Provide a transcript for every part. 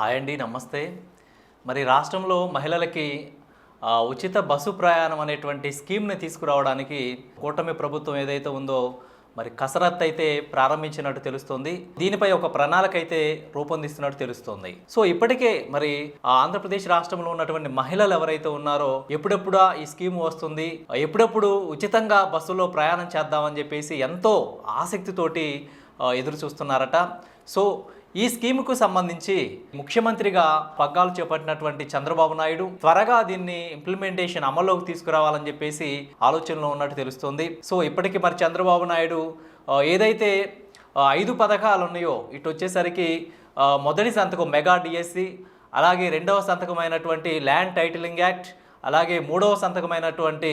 Hi అండి నమస్తే. మరి రాష్ట్రంలో మహిళలకి ఉచిత బస్సు ప్రయాణం అనేటువంటి స్కీమ్ని తీసుకురావడానికి కూటమి ప్రభుత్వం ఏదైతే ఉందో మరి కసరత్ అయితే ప్రారంభించినట్టు తెలుస్తుంది. దీనిపై ఒక ప్రణాళిక అయితే రూపొందిస్తున్నట్టు తెలుస్తుంది. సో ఇప్పటికే మరి ఆ ఆంధ్రప్రదేశ్ రాష్ట్రంలో ఉన్నటువంటి మహిళలు ఎవరైతే ఉన్నారో ఎప్పుడెప్పుడా ఈ స్కీమ్ వస్తుంది. ఎప్పుడెప్పుడు ఉచితంగా బస్సులో ప్రయాణం చేద్దామని చెప్పేసి ఎంతో ఆసక్తితోటి ఎదురు చూస్తున్నారట సో ఈ స్కీమ్కు సంబంధించి ముఖ్యమంత్రిగా పగ్గాలు చేపట్టినటువంటి చంద్రబాబు నాయుడు త్వరగా దీన్ని ఇంప్లిమెంటేషన్ అమల్లోకి తీసుకురావాలని చెప్పేసి ఆలోచనలో ఉన్నట్టు తెలుస్తుంది. సో ఇప్పటికీ మరి చంద్రబాబు నాయుడు ఏదైతే ఐదు పథకాలు ఉన్నాయో ఇటు వచ్చేసరికి మొదటి సంతకం మెగా డిఎస్సి అలాగే రెండవ సంతకమైనటువంటి ల్యాండ్ టైటిలింగ్ యాక్ట్ అలాగే మూడవ సంతకమైనటువంటి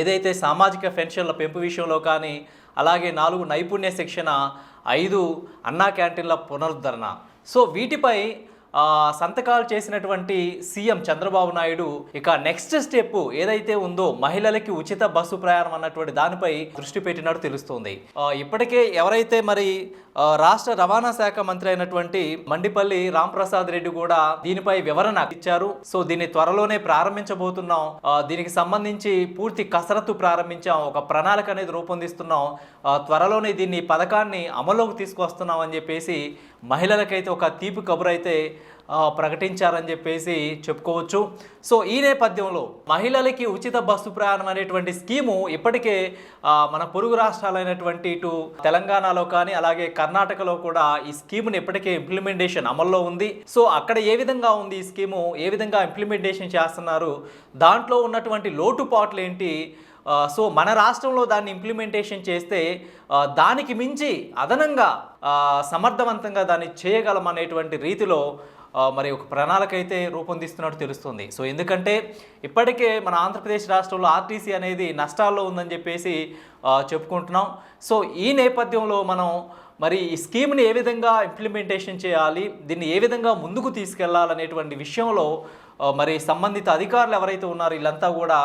ఏదైతే సామాజిక పెన్షన్ల పెంపు విషయంలో కానీ అలాగే నాలుగు నైపుణ్య శిక్షణ ఐదు అన్నా క్యాంటీన్ల పునరుద్ధరణ. సో వీటిపై సంతకాలు చేసినటువంటి సీఎం చంద్రబాబు నాయుడు ఇక నెక్స్ట్ స్టెప్ ఏదైతే ఉందో మహిళలకి ఉచిత బస్సు ప్రయాణం అన్నటువంటి దానిపై దృష్టి పెట్టినట్టు తెలుస్తుంది. ఇప్పటికే ఎవరైతే మరి రాష్ట్ర రవాణా శాఖ మంత్రి అయినటువంటి మండిపల్లి రాంప్రసాద్ రెడ్డి కూడా దీనిపై వివరణ ఇచ్చారు. సో దీన్ని త్వరలోనే ప్రారంభించబోతున్నాం. దీనికి సంబంధించి పూర్తి కసరత్తు ప్రారంభించాం. ఒక ప్రణాళిక అనేది రూపొందిస్తున్నాం. త్వరలోనే దీన్ని పథకాన్ని అమల్లోకి తీసుకొస్తున్నాం అని చెప్పేసి మహిళలకైతే ఒక తీపి కబురైతే అయితే ప్రకటించారని చెప్పేసి చెప్పుకోవచ్చు. సో ఈ నేపథ్యంలో మహిళలకి ఉచిత బస్సు ప్రయాణం అనేటువంటి స్కీము ఇప్పటికే మన పొరుగు రాష్ట్రాలైనటువంటి ఇటు తెలంగాణలో కానీ అలాగే కర్ణాటకలో కూడా ఈ స్కీముని ఇప్పటికే ఇంప్లిమెంటేషన్ అమల్లో ఉంది. సో అక్కడ ఏ విధంగా ఉంది ఈ స్కీము? ఏ విధంగా ఇంప్లిమెంటేషన్ చేస్తున్నారు? దాంట్లో ఉన్నటువంటి లోటుపాట్లు ఏంటి? సో మన రాష్ట్రంలో దాన్ని ఇంప్లిమెంటేషన్ చేస్తే దానికి మించి అదనంగా సమర్థవంతంగా దాన్ని చేయగలం అనేటువంటి రీతిలో మరి ఒక ప్రణాళిక అయితే రూపొందిస్తున్నట్టు తెలుస్తుంది. సో ఎందుకంటే ఇప్పటికే మన ఆంధ్రప్రదేశ్ రాష్ట్రంలో ఆర్టీసీ అనేది నష్టాల్లో ఉందని చెప్పేసి చెప్పుకుంటున్నాం. సో ఈ నేపథ్యంలో మనం మరి ఈ స్కీమ్ని ఏ విధంగా ఇంప్లిమెంటేషన్ చేయాలి దీన్ని ఏ విధంగా ముందుకు తీసుకెళ్ళాలనేటువంటి విషయంలో మరి సంబంధిత అధికారులు ఎవరైతే ఉన్నారో వీళ్ళంతా కూడా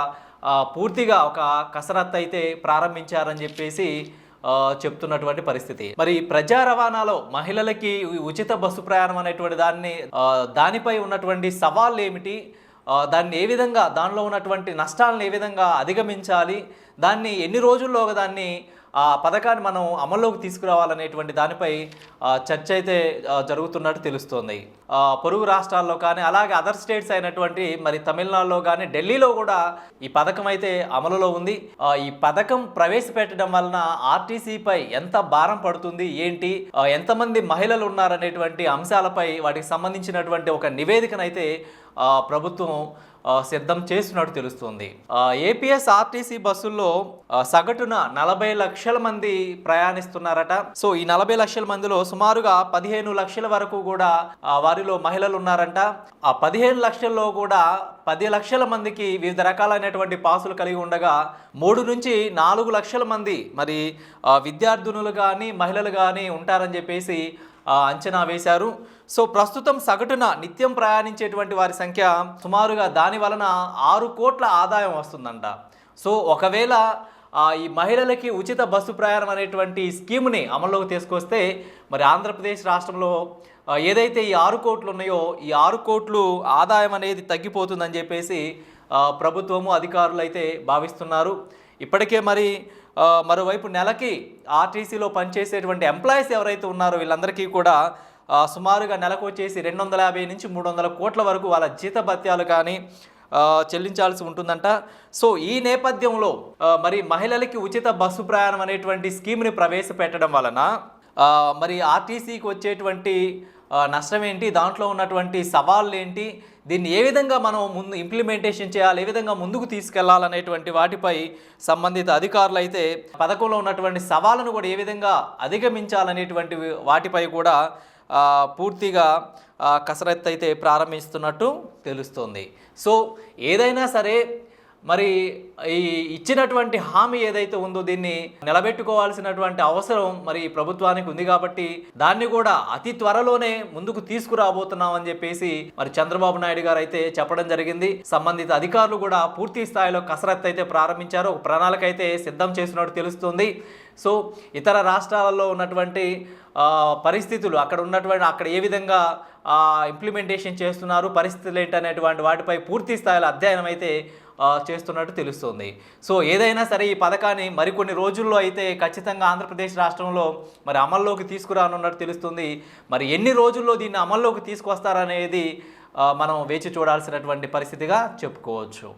పూర్తిగా ఒక కసరత్తు అయితే ప్రారంభించారని చెప్పేసి చెప్తున్నటువంటి పరిస్థితి. మరి ప్రజా రవాణాలో మహిళలకి ఉచిత బస్సు ప్రయాణం అనేటువంటి దాన్ని దానిపై ఉన్నటువంటి సవాళ్ళు ఏమిటి? దాన్ని ఏ విధంగా దానిలో ఉన్నటువంటి నష్టాలను ఏ విధంగా అధిగమించాలి? దాన్ని ఎన్ని రోజుల్లోగా దాన్ని ఆ పథకాన్ని మనం అమల్లోకి తీసుకురావాలనేటువంటి దానిపై చర్చ అయితే జరుగుతున్నట్టు తెలుస్తోంది. పొరుగు రాష్ట్రాల్లో కానీ అలాగే అదర్ స్టేట్స్ అయినటువంటి మరి తమిళనాడులో కానీ ఢిల్లీలో కూడా ఈ పథకం అయితే అమలులో ఉంది. ఈ పథకం ప్రవేశపెట్టడం వలన ఆర్టీసీపై ఎంత భారం పడుతుంది ఏంటి ఎంతమంది మహిళలు ఉన్నారనేటువంటి అంశాలపై వాటికి సంబంధించినటువంటి ఒక నివేదికనైతే ప్రభుత్వం సిద్ధం చేస్తున్నట్టు తెలుస్తుంది. ఏపీఎస్ ఆర్టీసీ బస్సుల్లో సగటున నలభై లక్షల మంది ప్రయాణిస్తున్నారట. సో ఈ నలభై లక్షల మందిలో సుమారుగా పదిహేను లక్షల వరకు కూడా వారిలో మహిళలు ఉన్నారంట. ఆ పదిహేను లక్షల్లో కూడా పది లక్షల మందికి వివిధ రకాలైనటువంటి పాసులు కలిగి ఉండగా మూడు నుంచి నాలుగు లక్షల మంది మరి విద్యార్థినులు కానీ మహిళలు కానీ ఉంటారని చెప్పేసి అంచనా వేశారు. సో ప్రస్తుతం సగటున నిత్యం ప్రయాణించేటువంటి వారి సంఖ్య సుమారుగా దాని వలన ఆరు కోట్ల ఆదాయం వస్తుందంట. సో ఒకవేళ ఈ మహిళలకి ఉచిత బస్సు ప్రయాణం అనేటువంటి స్కీమ్ని అమల్లోకి తీసుకొస్తే మరి ఆంధ్రప్రదేశ్ రాష్ట్రంలో ఏదైతే ఈ ఆరు కోట్లు ఉన్నాయో ఈ ఆరు కోట్లు ఆదాయం అనేది తగ్గిపోతుందని చెప్పేసి ప్రభుత్వము అధికారులు అయితే భావిస్తున్నారు. ఇప్పటికే మరి మరోవైపు నెలకి ఆర్టీసీలో పనిచేసేటువంటి ఎంప్లాయీస్ ఎవరైతే ఉన్నారో వీళ్ళందరికీ కూడా సుమారుగా నెలకు వచ్చేసి రెండు వందల యాభై నుంచి మూడు వందల కోట్ల వరకు వాళ్ళ జీతభత్యాలు కానీ చెల్లించాల్సి ఉంటుందంట. సో ఈ నేపథ్యంలో మరి మహిళలకి ఉచిత బస్సు ప్రయాణం అనేటువంటి స్కీమ్ని ప్రవేశపెట్టడం వలన మరి ఆర్టీసీకి వచ్చేటువంటి నష్టం ఏంటి? దాంట్లో ఉన్నటువంటి సవాళ్ళు ఏంటి? దీన్ని ఏ విధంగా మనం ముందు ఇంప్లిమెంటేషన్ చేయాలి? ఏ విధంగా ముందుకు తీసుకెళ్ళాలనేటువంటి వాటిపై సంబంధిత అధికారులు అయితే పథకంలో ఉన్నటువంటి సవాళ్ళను కూడా ఏ విధంగా అధిగమించాలనేటువంటి వాటిపై కూడా పూర్తిగా కసరత్తు అయితే ప్రారంభిస్తున్నట్టు తెలుస్తుంది. సో ఏదైనా సరే మరి ఈ ఇచ్చినటువంటి హామీ ఏదైతే ఉందో దీన్ని నిలబెట్టుకోవాల్సినటువంటి అవసరం మరి ప్రభుత్వానికి ఉంది కాబట్టి దాన్ని కూడా అతి త్వరలోనే ముందుకు తీసుకురాబోతున్నామని చెప్పేసి మరి చంద్రబాబు నాయుడు గారు అయితే చెప్పడం జరిగింది. సంబంధిత అధికారులు కూడా పూర్తి స్థాయిలో కసరత్తు అయితే ప్రారంభించారు. ఒక ప్రణాళిక అయితే సిద్ధం చేసినట్టు తెలుస్తుంది. సో ఇతర రాష్ట్రాలలో ఉన్నటువంటి పరిస్థితులు అక్కడ ఉన్నటువంటి అక్కడ ఏ విధంగా ఇంప్లిమెంటేషన్ చేస్తున్నారు పరిస్థితులు ఏంటనేటువంటి వాటిపై పూర్తి స్థాయిలో అధ్యయనం అయితే చేస్తున్నట్టు తెలుస్తుంది. సో ఏదైనా సరే ఈ పథకాన్ని మరికొన్ని రోజుల్లో అయితే ఖచ్చితంగా ఆంధ్రప్రదేశ్ రాష్ట్రంలో మరి అమల్లోకి తీసుకురానున్నట్టు తెలుస్తుంది. మరి ఎన్ని రోజుల్లో దీన్ని అమల్లోకి తీసుకొస్తారనేది మనం వేచి చూడాల్సినటువంటి పరిస్థితిగా చెప్పుకోవచ్చు.